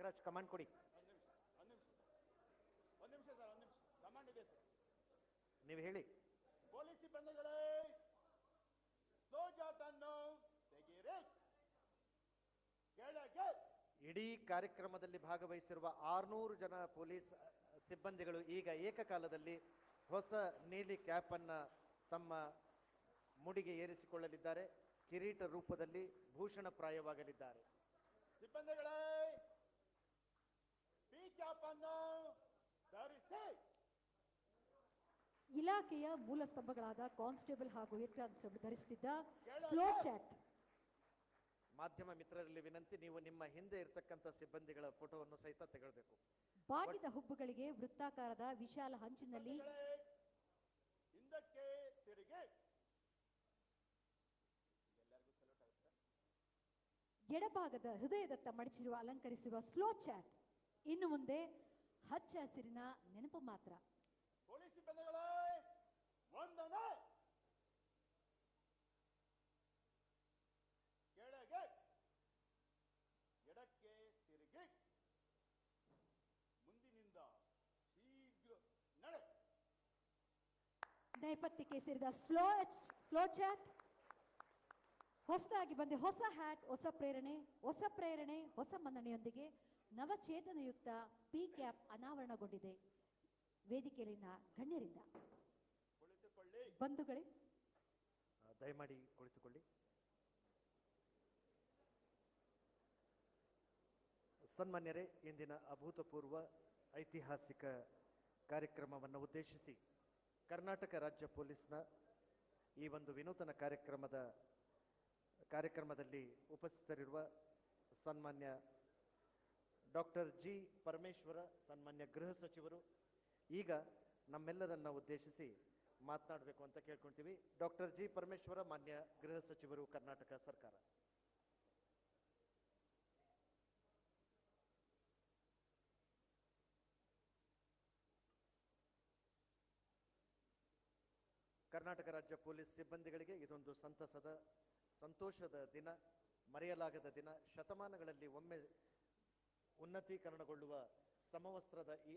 Nagaraj command ಕೊಡಿ. ಒಂದ್ ನಿಮಿಷ ಒಂದ್ ನಿಮಿಷ ನಿಮಿಷ ಸರ್ ಒಂದ್ ನಿಮಿಷ ಕಮಾಂಡ್ ಇದೆ ಸರ್ ನೀವು ಹೇಳಿ. ಪೊಲೀಸ್ ಸಿಬ್ಬಂದಿಗಳೇ ತೆಗೀರಿ ಕೆಳಗೆ ಇಡೀ ಕಾರ್ಯಕ್ರಮದಲ್ಲಿ ಭಾಗವಹಿಸಿರುವ ಆರ್ನೂರು ಜನ ಪೊಲೀಸ್ ಸಿಬ್ಬಂದಿಗಳು ಈಗ ಏಕಕಾಲದಲ್ಲಿ ಹೊಸ ನೀಲಿ ಕ್ಯಾಪ್ ಅನ್ನ ತಮ್ಮ ಮುಡಿಗೆ ಏರಿಸಿಕೊಳ್ಳಲಿದ್ದಾರೆ. ಕಿರೀಟ ರೂಪದಲ್ಲಿ ಭೂಷಣ ಪ್ರಾಯವಾಗಲಿದ್ದಾರೆ. ಸಿಬ್ಬಂದಿಗಳೇ ಧರಿಸಿ ಇಲಾಖೆಯ ಮೂಲ ಸ್ತಂಭಗಳಾದ ಕಾನ್ಸ್ಟೇಬಲ್ ಹಾಗೂ ಹೆಡ್ ಕಾನ್ಸ್ಟೇಬಲ್ ಧರಿಸುತ್ತಿದ್ದ ಸ್ಲೋ ಚಾಟ್. ಮಾಧ್ಯಮ ಮಿತ್ರರಲ್ಲಿ ವಿನಂತಿ ನೀವು ನಿಮ್ಮ ಹಿಂದೆ ಇರತಕ್ಕಂತ ಸಿಬ್ಬಂದಿಗಳ ಫೋಟೋವನ್ನು ಸಹಿತ ತೆಗೊಳ್ಬೇಕು ಬಾಗಿದ ಹುಬ್ಬುಗಳಿಗೆ ವೃತ್ತಾಕಾರದ ವಿಶಾಲ ಹಂಚಿನಲ್ಲಿ ಹಿಂದಕ್ಕೆ ತಿರುಗಿ. ಎಡಭಾಗದ ಹೃದಯದತ್ತ ಮಡಚಿರುವ ಅಲಂಕರಿಸುವ ಸ್ಲೋ ಚಾಟ್. ಇನ್ನು ಮುಂದೆ ಹಚ್ಚ ಹಸಿರಿನ ನೆನಪು ಮಾತ್ರ. ಕೆಳಗೆ ಎಡಕ್ಕೆ ತಿರುಗಿ. ಮುಂದಿನಿಂದ ಶೀಘ್ರ ನಡೆ. ನೇಪಥ್ಯಕ್ಕೆ ಸೇರಿದ ಸ್ಲೋ ಸ್ಲೋ ಚಾಟ್. ಹೊಸದಾಗಿ ಬಂದ ಹೊಸ ಹ್ಯಾಟ್ ಹೊಸ ಪ್ರೇರಣೆ ಹೊಸ ಪ್ರೇರಣೆ ಹೊಸ ಮನ್ನಣೆಯೊಂದಿಗೆ ನವಚೇತನಯುಕ್ತ ಪಿ ಕ್ಯಾಪ್ ಅನಾವರಣಗೊಂಡಿದೆ. ವೇದಿಕೆಯಲ್ಲಿನ ಗಣ್ಯರಿಂದ. ಬಂಧುಗಳೇ. ದಯಮಾಡಿ ಕುಳಿತುಕೊಳ್ಳಿ. ಸನ್ಮಾನ್ಯರೇ ಇಂದಿನ ಅಭೂತಪೂರ್ವ ಐತಿಹಾಸಿಕ ಕಾರ್ಯಕ್ರಮವನ್ನು ಉದ್ದೇಶಿಸಿ ಕರ್ನಾಟಕ ರಾಜ್ಯ ಪೊಲೀಸ್ನ ಈ ಒಂದು ವಿನೂತನ ಕಾರ್ಯಕ್ರಮದ ಕಾರ್ಯಕ್ರಮದಲ್ಲಿ ಉಪಸ್ಥಿತರಿರುವ ಸನ್ಮಾನ್ಯ ಡಾಕ್ಟರ್ ಜಿ ಪರಮೇಶ್ವರ, ಸನ್ಮಾನ್ಯ ಗೃಹ ಸಚಿವರು, ಈಗ ನಮ್ಮೆಲ್ಲರನ್ನ ಉದ್ದೇಶಿಸಿ ಮಾತನಾಡಬೇಕು ಅಂತ ಕೇಳ್ಕೊಂತೀವಿ ಡಾಕ್ಟರ್ ಜಿ ಪರಮೇಶ್ವರ, ಮಾನ್ಯ ಗೃಹ ಸಚಿವರು, ಕರ್ನಾಟಕ ಸರ್ಕಾರ. ಕರ್ನಾಟಕ ರಾಜ್ಯ ಪೊಲೀಸ್ ಸಿಬ್ಬಂದಿಗಳಿಗೆ ಇದೊಂದು ಸಂತಸದ, ಸಂತೋಷದ ದಿನ, ಮರೆಯಲಾಗದ ದಿನ. ಶತಮಾನಗಳಲ್ಲಿ ಒಮ್ಮೆ ಉನ್ನತೀಕರಣಗೊಳ್ಳುವ ಸಮವಸ್ತ್ರದ ಈ